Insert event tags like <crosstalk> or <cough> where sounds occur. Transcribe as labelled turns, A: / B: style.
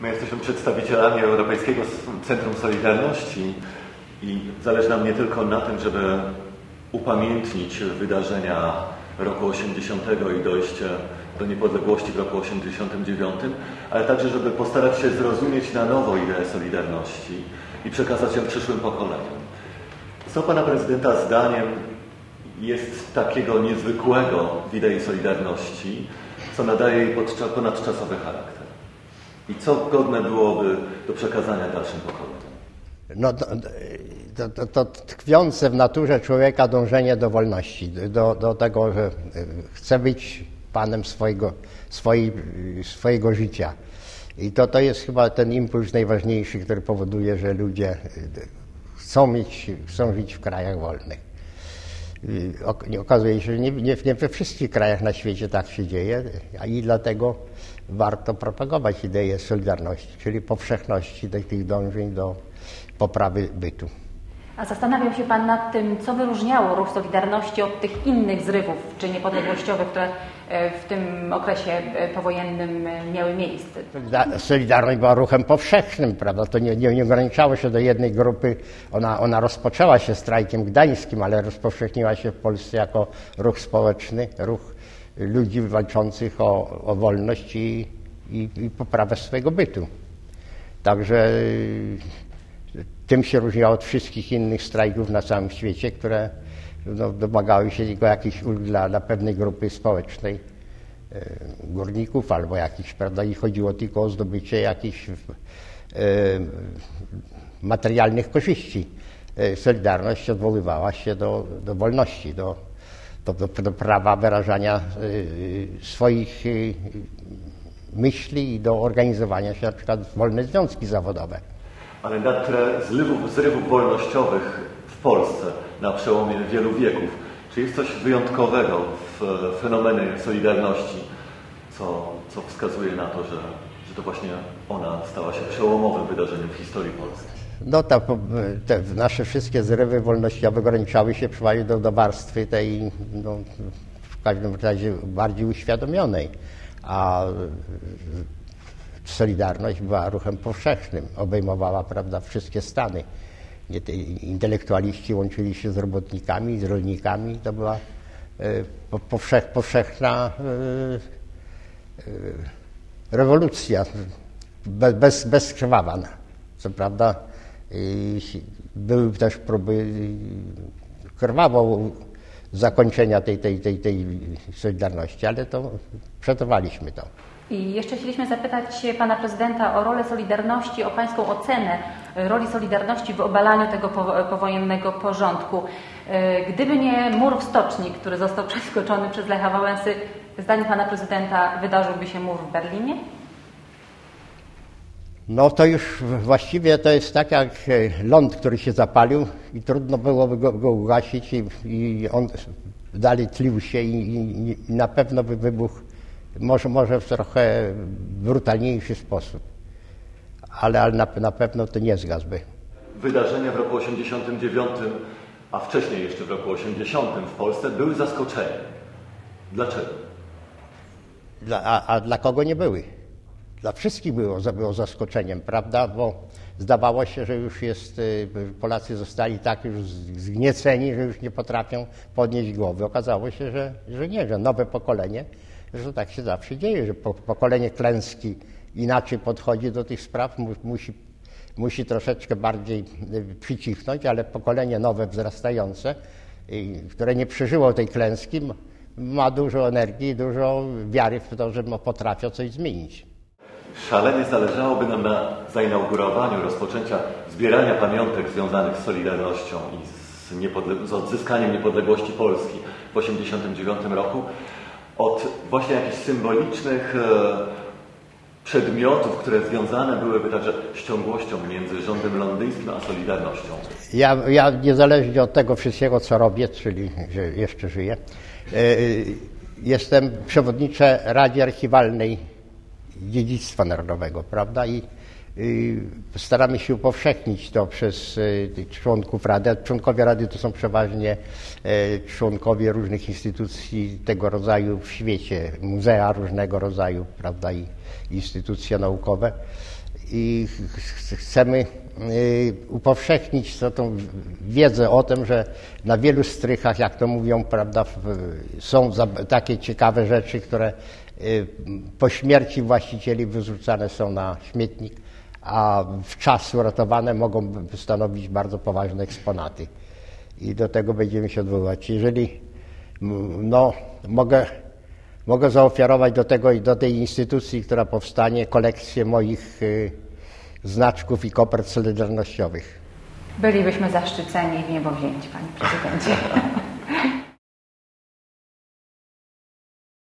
A: My jesteśmy przedstawicielami Europejskiego Centrum Solidarności i zależy nam nie tylko na tym, żeby upamiętnić wydarzenia roku 80 i dojście do niepodległości w roku 89, ale także, żeby postarać się zrozumieć na nowo ideę Solidarności i przekazać ją przyszłym pokoleniom. Co Pana Prezydenta zdaniem jest takiego niezwykłego w idei Solidarności, co nadaje jej ponadczasowy charakter? I co godne byłoby do przekazania dalszym pokoleniom?
B: No, to, to, to, tkwiące w naturze człowieka dążenie do wolności, do, do tego, że chce być panem swojego, swojej, swojego życia. I to, to jest chyba ten impuls najważniejszy, który powoduje, że ludzie chcą, mieć, chcą żyć w krajach wolnych. Okazuje się, że nie, nie, nie we wszystkich krajach na świecie tak się dzieje, a i dlatego warto propagować ideę solidarności, czyli powszechności tych dążeń do poprawy bytu.
C: A zastanawiał się Pan nad tym, co wyróżniało ruch Solidarności od tych innych zrywów czy niepodległościowych, które e, w tym okresie e, powojennym e, miały miejsce?
B: Solidarność była ruchem powszechnym, prawda? To nie, nie, nie ograniczało się do jednej grupy. Ona, ona rozpoczęła się strajkiem gdańskim, ale rozpowszechniła się w Polsce jako ruch społeczny, ruch ludzi walczących o, o wolność i, i, i poprawę swojego bytu. Także tym się różniła od wszystkich innych strajków na całym świecie, które no, domagały się tylko jakichś ulg dla, dla pewnej grupy społecznej, e, górników albo jakichś, prawda, i chodziło tylko o zdobycie jakichś e, materialnych korzyści. E, Solidarność odwoływała się do, do wolności, do, do, do prawa wyrażania e, swoich e, myśli i do organizowania się na przykład w wolne związki zawodowe
A: ale na tle zrywów, zrywów wolnościowych w Polsce na przełomie wielu wieków. Czy jest coś wyjątkowego w fenomenie Solidarności, co, co wskazuje na to, że, że to właśnie ona stała się przełomowym wydarzeniem w historii Polski?
B: No ta, te nasze wszystkie zrywy wolnościowe ograniczały się przynajmniej do, do warstwy tej, no, w każdym razie bardziej uświadomionej. A Solidarność była ruchem powszechnym, obejmowała prawda, wszystkie stany. Intelektualiści łączyli się z robotnikami, z rolnikami. To była e, powszech, powszechna e, e, rewolucja, bez, bezkrwawa. Co prawda były też próby krwawo zakończenia tej, tej, tej, tej Solidarności, ale to przetrwaliśmy to.
C: I jeszcze chcieliśmy zapytać Pana Prezydenta o rolę Solidarności, o Pańską ocenę roli Solidarności w obalaniu tego powojennego porządku. E, gdyby nie mur w stoczni, który został <laughs> przeskoczony przez Lecha Wałęsy, zdaniem Pana Prezydenta wydarzyłby się mur w Berlinie?
B: No to już właściwie to jest tak jak ląd, który się zapalił i trudno byłoby go, go ugasić i, i, on dalej tlił się i, i na pewno by wybuchł może, może w trochę brutalniejszy sposób, ale, ale na, na pewno to nie zgasłby.
A: Wydarzenia w roku 89, a wcześniej jeszcze w roku 80 w Polsce były zaskoczeniem. Dlaczego?
B: Dla, a, a, dla kogo nie były? Dla wszystkich było, było zaskoczeniem, prawda? Bo zdawało się, że już jest, y, Polacy zostali tak już zgnieceni, że już nie potrafią podnieść głowy. Okazało się, że, że nie, że nowe pokolenie że tak się zawsze dzieje, że pokolenie klęski inaczej podchodzi do tych spraw, musi, musi troszeczkę bardziej y, przycichnąć, ale pokolenie nowe, wzrastające, które nie przeżyło tej klęski, ma dużo energii, dużo wiary w to, że potrafią coś zmienić.
A: Szalenie zależałoby nam na zainaugurowaniu rozpoczęcia zbierania pamiątek związanych z Solidarnością i z, z odzyskaniem niepodległości Polski w 1989 roku od właśnie jakichś symbolicznych e, przedmiotów, które związane byłyby także z ciągłością między rządem londyńskim a Solidarnością.
B: Ja, ja niezależnie od tego wszystkiego, co robię, czyli że jeszcze żyję, e, jestem przewodniczym Radzie Archiwalnej Dziedzictwa Narodowego, prawda? I Staramy się upowszechnić to przez e, członków Rady. Członkowie Rady to są przeważnie e, członkowie różnych instytucji tego rodzaju w świecie, muzea różnego rodzaju, prawda, i instytucje naukowe. i ch- chcemy y, upowszechnić to, tą wiedzę o tym, że na wielu strychach, jak to mówią, prawda, są takie ciekawe rzeczy, które y, po śmierci właścicieli wyrzucane są na śmietnik, a w czas uratowane mogą stanowić bardzo poważne eksponaty. I do tego będziemy się odwoływać. Jeżeli no, mogę Mogę zaoferować do tego i do tej instytucji, która powstanie, kolekcję moich y, znaczków i kopert solidarnościowych.
C: Bylibyśmy zaszczyceni w niebo wzięci, panie prezydencie. <laughs>